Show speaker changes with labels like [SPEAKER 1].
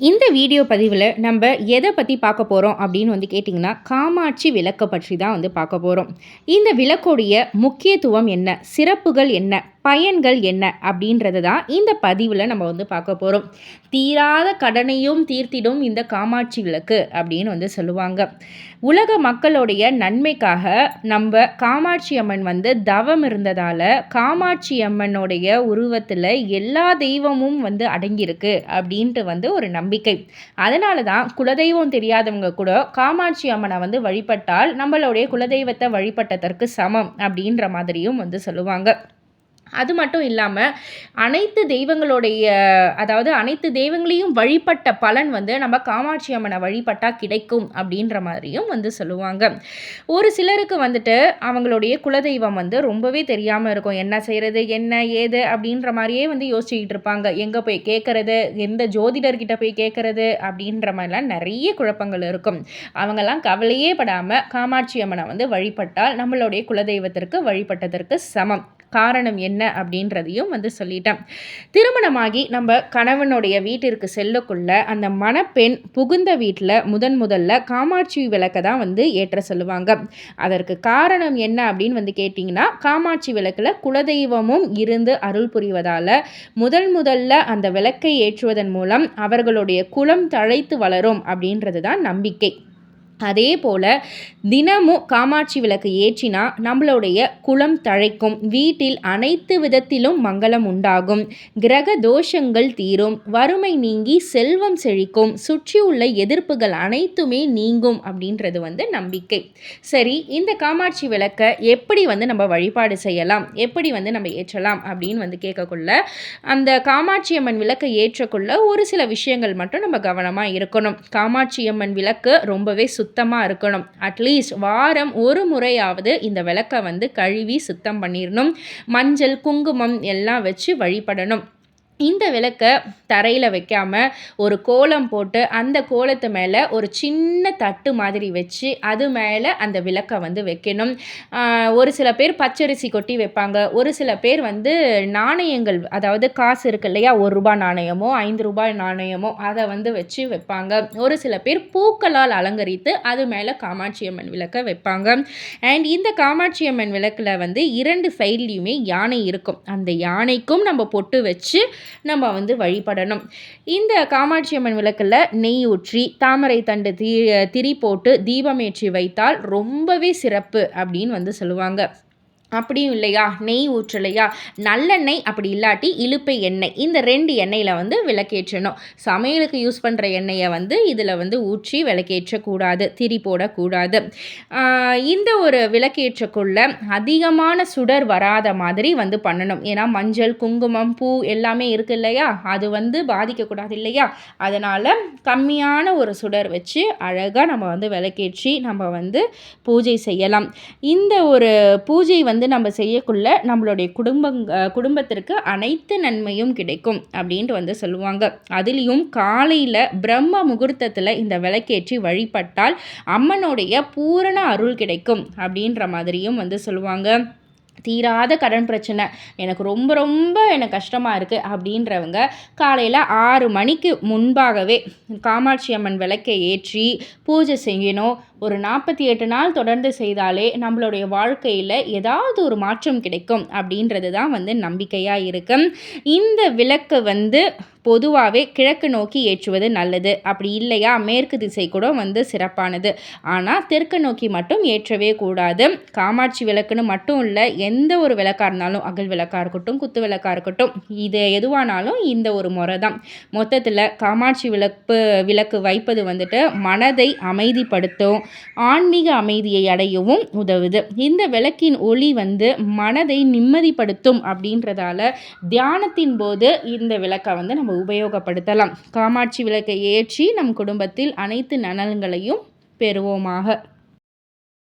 [SPEAKER 1] இந்த வீடியோ பதிவில் நம்ம எதை பற்றி பார்க்க போகிறோம் அப்படின்னு வந்து கேட்டிங்கன்னா காமாட்சி விளக்கை பற்றி தான் வந்து பார்க்க போகிறோம் இந்த விளக்குடைய முக்கியத்துவம் என்ன? சிறப்புகள் என்ன? பயன்கள் என்ன? அப்படின்றது தான் இந்த பதிவில் நம்ம வந்து பார்க்க போகிறோம் தீராத கடனையும் தீர்த்திடும் இந்த காமாட்சி விளக்கு அப்படின்னு வந்து சொல்லுவாங்க. உலக மக்களுடைய நன்மைக்காக நம்ம காமாட்சி அம்மன் வந்து தவம் இருந்ததால் காமாட்சி அம்மனுடைய உருவத்தில் எல்லா தெய்வமும் வந்து அடங்கியிருக்கு அப்படின்ட்டு வந்து ஒரு நம்பிக்கை நம்பிக்கை. அதனால தான் குலதெய்வம் தெரியாதவங்க கூட காமாட்சி அம்மனை வந்து வழிபட்டால் நம்மளுடைய குலதெய்வத்தை வழிபட்டதற்கு சமம் அப்படின்ற மாதிரியும் வந்து சொல்லுவாங்க. அது மட்டும் இல்லாமல் அனைத்து தெய்வங்களுடைய அதாவது அனைத்து தெய்வங்களையும் வழிபட்ட பலன் வந்து நம்ம காமாட்சி அம்மனை வழிபட்டால் கிடைக்கும் அப்படின்ற மாதிரியும் வந்து சொல்லுவாங்க. ஒரு சிலருக்கு வந்துட்டு அவங்களுடைய குலதெய்வம் வந்து ரொம்பவே தெரியாமல் இருக்கும். என்ன செய்கிறது என்ன ஏது அப்படின்ற மாதிரியே வந்து யோசிச்சுக்கிட்டு இருப்பாங்க. எங்கே போய் கேட்குறது எந்த ஜோதிடர்கிட்ட போய் கேட்குறது அப்படின்ற மாதிரிலாம் நிறைய குழப்பங்கள் இருக்கும். அவங்கெல்லாம் கவலையே படாமல் காமாட்சி அம்மனை வந்து வழிபட்டால் நம்மளுடைய குலதெய்வத்திற்கு வழிபட்டதற்கு சமம். காரணம் என்ன அப்படின்றதையும் வந்து சொல்லிட்டேன். திருமணமாகி நம்ம கணவனுடைய வீட்டிற்கு செல்லக்குள்ள அந்த மணப்பெண் புகுந்த வீட்டில் முதன் முதல்ல காமாட்சி விளக்கை தான் வந்து ஏற்ற சொல்லுவாங்க. அதற்கு காரணம் என்ன அப்படின்னு வந்து கேட்டிங்கன்னா காமாட்சி விளக்கில் குலதெய்வமும் இருந்து அருள் புரிவதால் முதல் முதல்ல அந்த விளக்கை ஏற்றுவதன் மூலம் அவர்களுடைய குலம் தழைத்து வளரும் அப்படின்றது தான் நம்பிக்கை. அதே போல் தினமும் காமாட்சி விளக்கு ஏற்றினா நம்மளுடைய குளம் தழைக்கும். வீட்டில் அனைத்து விதத்திலும் மங்களம் உண்டாகும். கிரக தோஷங்கள் தீரும். வறுமை நீங்கி செல்வம் செழிக்கும். சுற்றியுள்ள எதிர்ப்புகள் அனைத்துமே நீங்கும் அப்படின்றது வந்து நம்பிக்கை. சரி இந்த காமாட்சி விளக்கை எப்படி வந்து நம்ம வழிபாடு செய்யலாம்? எப்படி வந்து நம்ம ஏற்றலாம்? அப்படின்னு வந்து கேட்கக்குள்ள அந்த காமாட்சி அம்மன் விளக்கை ஏற்றக்குள்ள ஒரு சில விஷயங்கள் மட்டும் நம்ம கவனமாக இருக்கணும். காமாட்சி அம்மன் விளக்கு ரொம்பவே சுத்த சுத்தமாக இருக்கணும். அட்லீஸ்ட் வாரம் ஒரு முறையாவது இந்த விளக்கை வந்து கழுவி சுத்தம் பண்ணிடணும் மஞ்சள் குங்குமம் எல்லாம் வச்சு வழிபடணும். இந்த விளக்கை தரையில் வைக்காமல் ஒரு கோலம் போட்டு அந்த கோலத்து மேலே ஒரு சின்ன தட்டு மாதிரி வச்சு அது மேலே அந்த விளக்கை வந்து வைக்கணும். ஒரு சில பேர் பச்சரிசி கொட்டி வைப்பாங்க. ஒரு சில பேர் வந்து நாணயங்கள் அதாவது காசு இருக்கு இல்லையா ஒரு ரூபாய் நாணயமோ ஐந்து ரூபாய் நாணயமோ அதை வந்து வச்சு வைப்பாங்க. ஒரு சில பேர் பூக்களால் அலங்கரித்து அது மேலே காமாட்சி அம்மன் விளக்கை வைப்பாங்க. அண்ட் இந்த காமாட்சி அம்மன் விளக்கில் வந்து இரண்டு சைட்லேயுமே யானை இருக்கும். அந்த யானைக்கும் நம்ம பொட்டு வச்சு நம்ம வந்து வழிபடணும். இந்த காமாட்சி அம்மன் விளக்கில் நெய் ஊற்றி தாமரை தண்டு தீ திரி போட்டு தீபமேற்றி வைத்தால் ரொம்பவே சிறப்பு அப்படின்னு வந்து சொல்லுவாங்க. அப்படியும் இல்லையா? நெய் ஊற்றலையா? நல்லெண்ணெய் அப்படி இல்லாட்டி இழுப்பை எண்ணெய். இந்த ரெண்டு எண்ணெயில் வந்து விளக்கேற்றணும். சமையலுக்கு யூஸ் பண்ணுற எண்ணெயை வந்து இதில் வந்து ஊற்றி விளக்கேற்றக்கூடாது. திரி போடக்கூடாது. இந்த ஒரு விளக்கேற்றக்குள்ள அதிகமான சுடர் வராத மாதிரி வந்து பண்ணணும். ஏன்னா மஞ்சள் குங்குமம் பூ எல்லாமே இருக்கு இல்லையா? அது வந்து பாதிக்கக்கூடாது இல்லையா? அதனால் கம்மியான ஒரு சுடர் வச்சு அழகாக நம்ம வந்து விளக்கேற்றி நம்ம வந்து பூஜை செய்யலாம். இந்த ஒரு பூஜை வந்து வந்து நம்ம செய்யக்குள்ள நம்மளுடைய குடும்பங் குடும்பத்திற்கு அனைத்து நன்மையும் கிடைக்கும் அப்படின்ட்டு வந்து சொல்லுவாங்க. அதுலேயும் காலையில் பிரம்ம முகூர்த்தத்தில் இந்த விளக்கேற்றி வழிபட்டால் அம்மனுடைய பூரண அருள் கிடைக்கும் அப்படின்ற மாதிரியும் வந்து சொல்லுவாங்க. தீராத கடன் பிரச்சனை. எனக்கு ரொம்ப ரொம்ப எனக்கு கஷ்டமாக இருக்குது அப்படின்றவங்க காலையில் ஆறு மணிக்கு முன்பாகவே காமாட்சி அம்மன் விளக்கை ஏற்றி பூஜை செய்யணும். ஒரு நாற்பத்தி எட்டு நாள் தொடர்ந்து செய்தாலே நம்மளுடைய வாழ்க்கையில் ஏதாவது ஒரு மாற்றம் கிடைக்கும் அப்படின்றது தான் வந்து நம்பிக்கையாக இருக்கு. இந்த விளக்கு வந்து பொதுவாகவே கிழக்கு நோக்கி ஏற்றுவது நல்லது. அப்படி இல்லையா? மேற்கு திசை கூட வந்து சிறப்பானது. ஆனால் தெற்கு நோக்கி மட்டும் ஏற்றவே கூடாது. காமாட்சி விளக்குன்னு மட்டும் இல்லை எந்த ஒரு விளக்காக இருந்தாலும் அகல் விளக்காக இருக்கட்டும் குத்து விளக்காக இருக்கட்டும் இது எதுவானாலும் இந்த ஒரு முறை தான் மொத்தத்தில் காமாட்சி விளக்கு விளக்கு வைப்பது வந்துட்டு மனதை அமைதிப்படுத்தும் ஆன்மீக அமைதியை அடையவும் உதவுது. இந்த விளக்கின் ஒளி வந்து மனதை நிம்மதிப்படுத்தும் அப்படின்றதால தியானத்தின் போது இந்த விளக்கை வந்து நம்ம நம்ம உபயோகப்படுத்தலாம். காமாட்சி விளக்கை ஏற்றி நம் குடும்பத்தில் அனைத்து நலன்களையும் பெறுவோமாக.